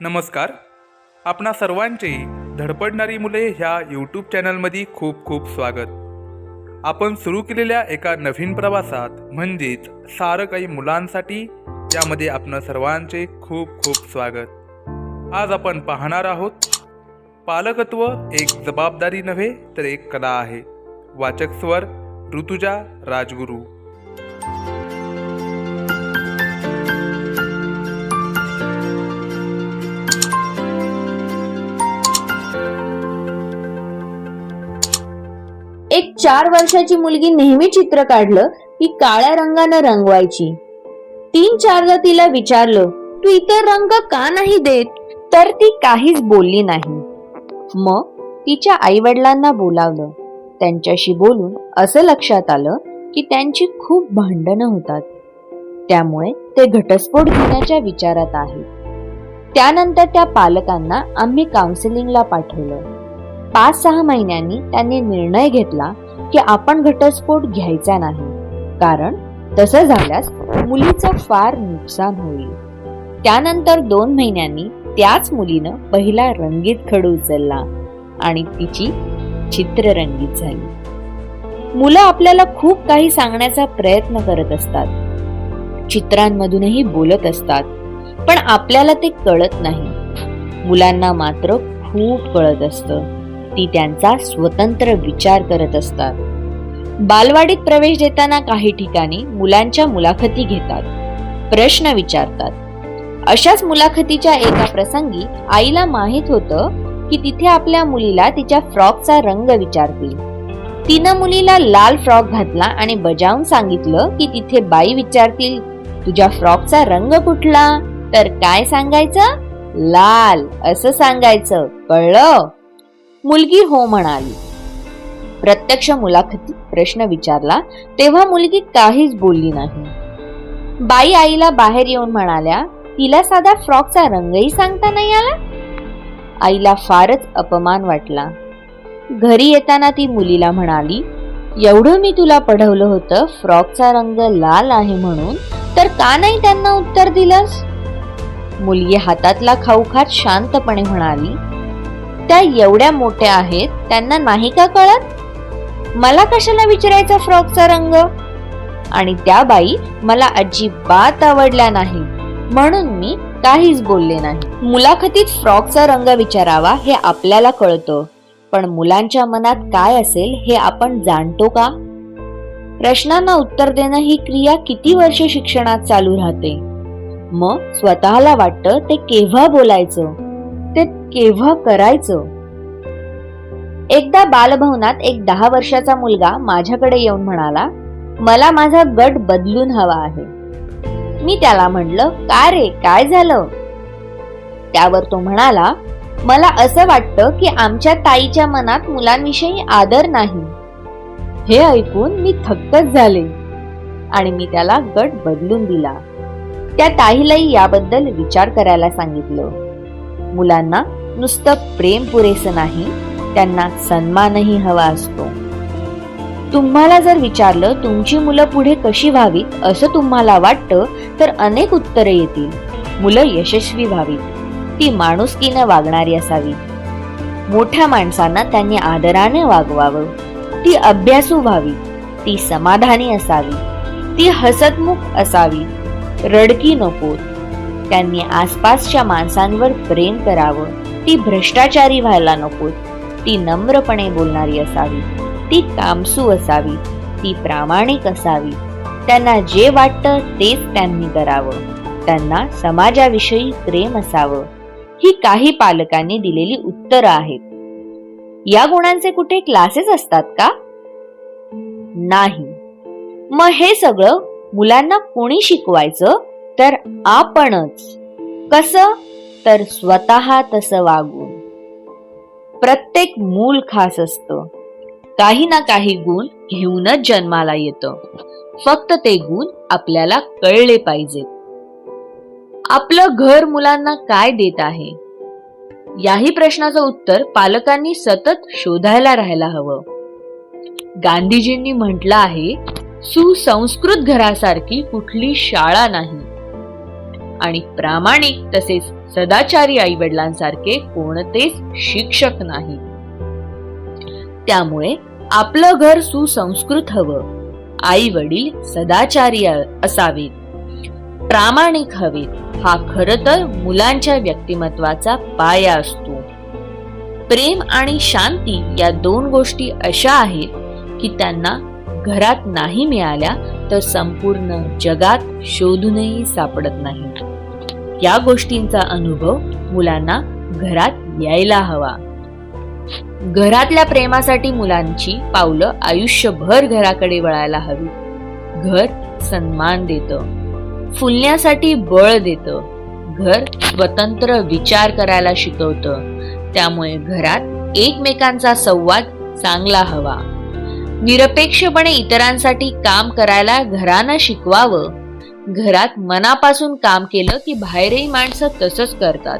नमस्कार. आपणा सर्वांचे धडपडणारी मुले ह्या यूट्यूब चॅनलमध्ये खूप खूप स्वागत. आपण सुरू केलेल्या एका नवीन प्रवासात म्हणजेच सारं काही मुलांसाठी यामध्ये आपणा सर्वांचे खूप खूप स्वागत. आज आपण पाहणार आहोत पालकत्व एक जबाबदारी नव्हे तर एक कला आहे. वाचक स्वर ऋतुजा राजगुरू. चार वर्षाची मुलगी नेहमी चित्र काढलं की काळ्या रंगानं रंगवायची. तीन चारदा तिला विचारलं तू इतर रंग का नाही देत? तर ती काहीच बोलली नाही. मग तिच्या आई वडिलांना बोलावलं. त्यांच्याशी बोलून असं लक्षात आलं की त्यांची खूप भांडणं होतात. त्यामुळे ते घटस्फोट घेण्याच्या विचारात आहेत त्यानंतर त्या पालकांना आम्ही काउन्सिलिंगला पाठवलं. पाच सहा महिन्यांनी त्यांनी निर्णय घेतला की आपण घटस्फोट घ्यायचा नाही. कारण तसं झाल्यास मुलीचं फार नुकसान होईल. त्यानंतर दोन महिन्यांनी त्याच मुलीनं पहिला रंगीत खडू उचलला आणि तिची चित्ररंगीत झाली. मुलं आपल्याला खूप काही सांगण्याचा प्रयत्न करत असतात. चित्रांमधूनही बोलत असतात. पण आपल्याला ते कळत नाही. मुलांना मात्र खूप कळत असतं. ती त्यांचा स्वतंत्र विचार करत असतात. बालवाडीत प्रवेश देताना काही ठिकाणी मुलांच्या मुलाखती घेतात. प्रश्न विचारतात. अशाच मुलाखतीच्या एका प्रसंगी आईला माहीत होतं की तिथे आपल्या मुलीला तिच्या फ्रॉकचा रंग विचारतील. तिनं मुलीला लाल फ्रॉक घातला आणि बजावून सांगितलं की तिथे बाई विचारतील तुझ्या फ्रॉकचा रंग कुठला? तर काय सांगायचं? लाल असं सांगायचं. कळलं? मुलगी हो म्हणाली. प्रत्यक्ष मुलाखतीत प्रश्न विचारला तेव्हा मुलगी काहीच बोलली नाही. बाई आईला बाहेर येऊन म्हणाल्या तिला साधा फ्रॉकचा रंगही सांगता नाही आला? आईला फारच अपमान वाटला. घरी येताना ती मुलीला म्हणाली एवढं मी तुला पढवलं होतं फ्रॉकचा रंग लाल आहे म्हणून तर का नाही त्यांना उत्तर दिलंस? मुलगी हातातला खाऊ खात शांतपणे म्हणाली त्या एवढ्या मोठ्या आहेत त्यांना नाही का कळत? मला कशाला विचारायचा फ्रॉकचा रंग? आणि त्या बाई मला अजिबात आवडल्या नाही. म्हणून मी काहीच बोलले नाही. मुलाखतीत फ्रॉकचा रंग विचारावा हे आपल्याला कळतं. पण मुलांच्या मनात काय असेल हे आपण जाणतो का? प्रश्नांना उत्तर देणं ही क्रिया किती वर्ष शिक्षणात चालू राहते? मग स्वतःला वाटतं ते केव्हा बोलायचं? ते केव्हा करायचं? एकदा बालभवनात एक दहा वर्षाचा मुलगा माझ्याकडे येऊन म्हणाला मला माझा गट बदलून हवा आहे. मी त्याला म्हणलं काय रे काय झालं? त्यावर तो म्हणाला मला असं वाटतं की आमच्या ताईच्या मनात मुलांविषयी आदर नाही. हे ऐकून मी थक्कच झाले आणि मी त्याला गट बदलून दिला. त्या ताईलाही याबद्दल विचार करायला सांगितलं. मुलांना नुसतं प्रेम पुरेसं नाही त्यांना सन्मानही हवा असतो. तुम्हाला जर विचारलं तुमची मुलं पुढे कशी व्हावीत? असं तुम्हाला वाटतं तर अनेक उत्तरे येतील. मुलं यशस्वी व्हावीत. ती माणुसकीनं वागणारी असावी. मोठ्या माणसांना त्यांनी आदराने वागवावं. ती अभ्यासू व्हावी. ती समाधानी असावी. ती हसतमुख असावी. रडकी नको. त्यांनी आसपासच्या माणसांवर प्रेम करावं. ती भ्रष्टाचारी व्हायला नको. ती नम्रपणे बोलणारी असावी. ती कामसू असावी. ती प्रामाणिक असावी. त्यांना जे वाटतं तेच त्यांनी करावं. त्यांना समाजाविषयी प्रेम असावं. ही काही पालकांनी दिलेली उत्तरं आहेत. या गुणांचे कुठे क्लासेस असतात का? नाही. मग हे सगळं मुलांना कोणी शिकवायचं? तर आपणच. कस? तर स्वतः तसं वागून. प्रत्येक मूल खास असतं. काही ना काही गुण घेऊनच जन्माला येतं. फक्त ते गुण आपल्याला कळले पाहिजेत. आपलं घर मुलांना काय देत आहे? याही प्रश्नाचं उत्तर पालकांनी सतत शोधायला राहायला हवं. गांधीजींनी म्हटलं आहे सुसंस्कृत घरासारखी कुठली शाळा नाही. आणि प्रामाणिक तसेच सदाचारी आई वडिलांसारखे कोणतेच शिक्षक नाही. त्यामुळे आपलं घर सुसंस्कृत हवं. आई वडील सदाचारी असावेत. प्रामाणिक हवेत. हा खर तर मुलांच्या व्यक्तिमत्वाचा पाया असतो. प्रेम आणि शांती या दोन गोष्टी अशा आहेत की त्यांना घरात नाही मिळाल्या तर संपूर्ण जगात शोधूनही सापडत नाही. या गोष्टींचा अनुभव मुलांना घरात यायला हवा. घरातल्या प्रेमासाठी मुलांची पावलं आयुष्यभर घराकडे वळायला हवी. घर सन्मान देतं. फुलण्यासाठी बळ देतं. घर स्वतंत्र विचार करायला शिकवतं. त्यामुळे घरात एकमेकांचा संवाद चांगला हवा. निरपेक्षपणे इतरांसाठी काम करायला घरानं शिकवावं. घरात मनापासून काम केलं की बाहेरही माणसं तसंच करतात.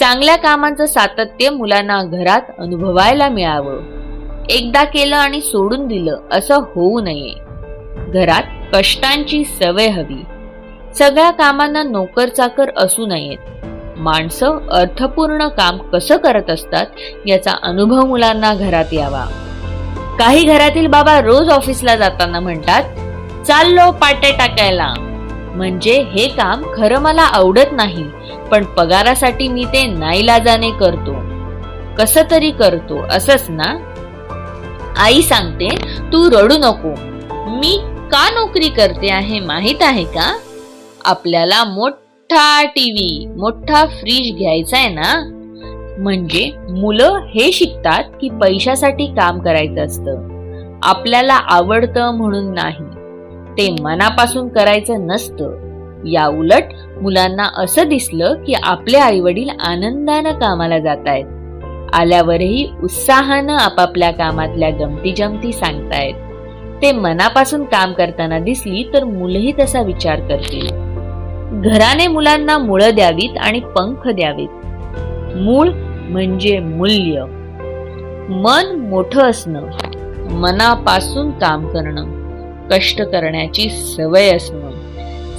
चांगल्या कामांचं सातत्य मुलांना घरात अनुभवायला मिळावं. एकदा केलं आणि सोडून दिलं असं होऊ नये. घरात कष्टांची सवय हवी. सगळ्या कामांना नोकर चाकर असू नयेत. माणसं अर्थपूर्ण काम कसं करत असतात याचा अनुभव मुलांना घरात यावा. काही घरातील बाबा रोज ऑफिसला जाताना म्हणतात चाललो पाटे टाकायला. म्हणजे हे काम खरं मला आवडत नाही पण पगारासाठी मी ते नाईलाजाने करतो. कस तरी करतो असंच ना? आई सांगते तू रडू नको. मी का नोकरी करते आहे माहीत आहे का? आपल्याला मोठा टीव्ही मोठा फ्रीज घ्यायचा आहे ना. म्हणजे मुलं हे शिकतात की पैशासाठी काम करायचं असतं. आपल्याला आवडतं म्हणून नाही. ते मनापासून करायचं नसतं. या उलट मुलांना असं दिसलं की आपले आई वडील आनंदानं कामाला जात आहेत आल्यावरही उत्साहानं आपापल्या कामातल्या गमती जमती सांगतायत. ते मनापासून काम करताना दिसली तर मुलंही तसा विचार करतील. घराने मुलांना मुळं द्यावीत आणि पंख द्यावीत. मूळ म्हणजे मूल्य. मन मोठं असणं मनापासून काम करणं कष्ट करण्याची सवय असणं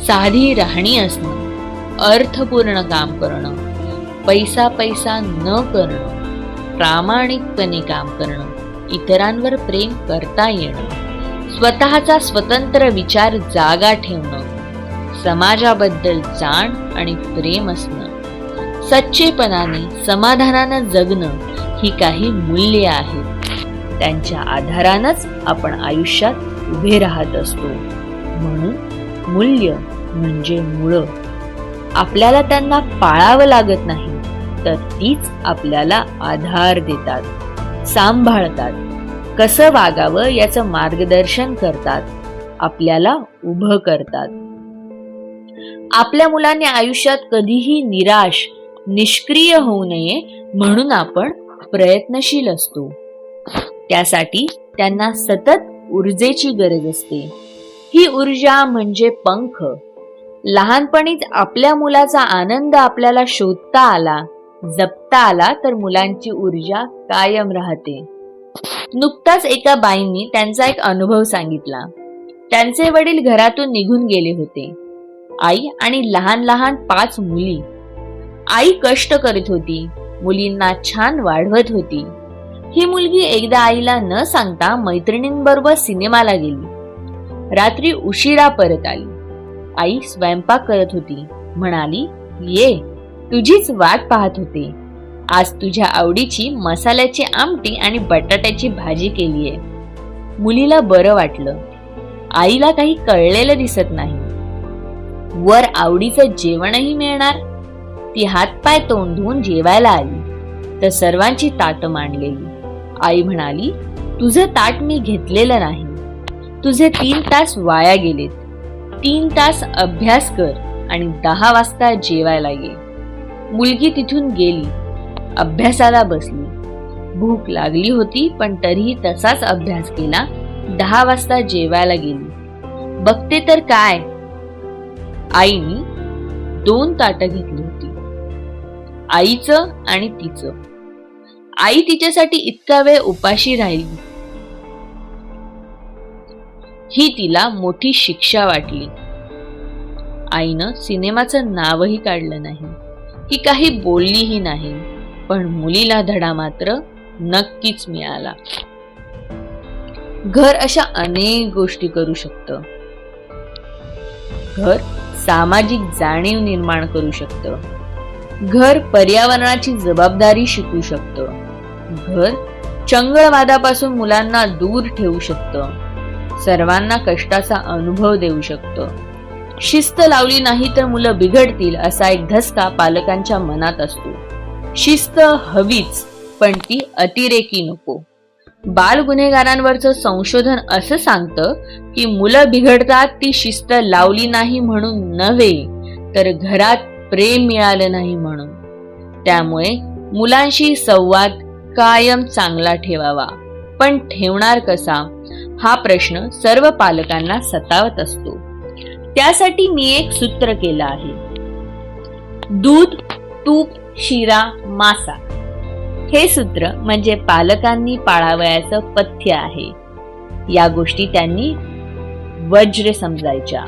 साधी राहणी असणं अर्थपूर्ण काम करणं पैसा पैसा न करणं प्रामाणिकपणे काम करणं इतरांवर प्रेम करता येणं स्वतःचा स्वतंत्र विचार जागा ठेवणं समाजाबद्दल जाण आणि प्रेम असणं. सच्चेपणाने समाधानानं जगणं ही काही मूल्य आहेत. त्यांच्या आधारानच आपण आयुष्यात उभे राहत असतो. म्हणून मूल्य म्हणजे मुळं. आपल्याला त्यांना पाळावं लागत नाही तर तीच आपल्याला आधार देतात सांभाळतात. कसं वागावं याचं मार्गदर्शन करतात आपल्याला उभं करतात. आपल्या मुलांनी आयुष्यात कधीही निराश निष्क्रिय होऊ नये म्हणून आपण प्रयत्नशील असतो. त्यासाठी त्यांना सतत ऊर्जेची गरज असते. ही ऊर्जा म्हणजे पंख. लहानपणीच आपल्या मुलाचा आनंद आपल्याला शोधता आला जपता आला तर मुलांची ऊर्जा कायम राहते. नुकताच एका बाईंनी त्यांचा एक अनुभव सांगितला. त्यांचे वडील घरातून निघून गेले होते. आई आणि लहान लहान पाच मुली आई कष्ट करत होती. मुलींना छान वाढवत होती. ही मुलगी एकदा आईला न सांगता मैत्रिणींबरोबर सिनेमाला गेली. रात्री उशिरा परत आली. आई स्वयंपाक करत होती. म्हणाली ये तुझीच वाट पाहत होते. आज तुझ्या आवडीची मसाल्याची आमटी आणि बटाट्याची भाजी केलीये मुलीला बरं वाटलं. आईला काही कळलेलं दिसत नाही. वर आवडीचं जेवणही मिळणार ती हातपाय तोंड धुवून जेवायला आली. तर सर्वांची ताट मांडलेली. आई म्हणाली तुझं ताट मी घेतलेलं नाही. तुझे तीन तास वाया गेलेत. तीन तास अभ्यास कर आणि दहा वाजता जेवायला ये. मुलगी तिथून गेली. अभ्यासाला बसली. भूक लागली होती पण तरीही तसाच अभ्यास केला. दहा वाजता जेवायला गेली. बघते तर काय? आईनी दोन ताटं घेतली होती. आईचं आणि तिचं. आई तिच्यासाठी इतका वेळ उपाशी राहिली. ही तिला मोठी शिक्षा वाटली. आईनं सिनेमाचं नावही काढलं नाही. ती काही बोललीही नाही. पण मुलीला धडा मात्र नक्कीच मिळाला. घर अशा अनेक गोष्टी करू शकतं. घर सामाजिक जाणीव निर्माण करू शकतं. घर पर्यावरणाची जबाबदारी शिकू शकतं. घर चंगळवादापासून मुलांना दूर ठेवू शकतं. सर्वांना कष्टाचा अनुभव देऊ शकतं. शिस्त लावली नाही तर मुलं बिघडतील असा एक धसका पालकांच्या मनात असतो. शिस्त हवीच पण ती अतिरेकी नको. बाल गुन्हेगारांवरचं संशोधन असं सांगतं की मुलं बिघडतात ती शिस्त लावली नाही म्हणून नव्हे तर घरात प्रेम मिळालं नाही म्हणून. त्यामुळे मुलांशी संवाद कायम चांगला ठेवावा. पण ठेवणार कसा? हा प्रश्न सर्व पालकांना सतावत असतो. त्यासाठी मी एक सूत्र केलं आहे. दूध तूप शिरा मासा. हे सूत्र म्हणजे पालकांनी पाळावयाचं पथ्य आहे. या गोष्टी त्यांनी वज्र समजायच्या.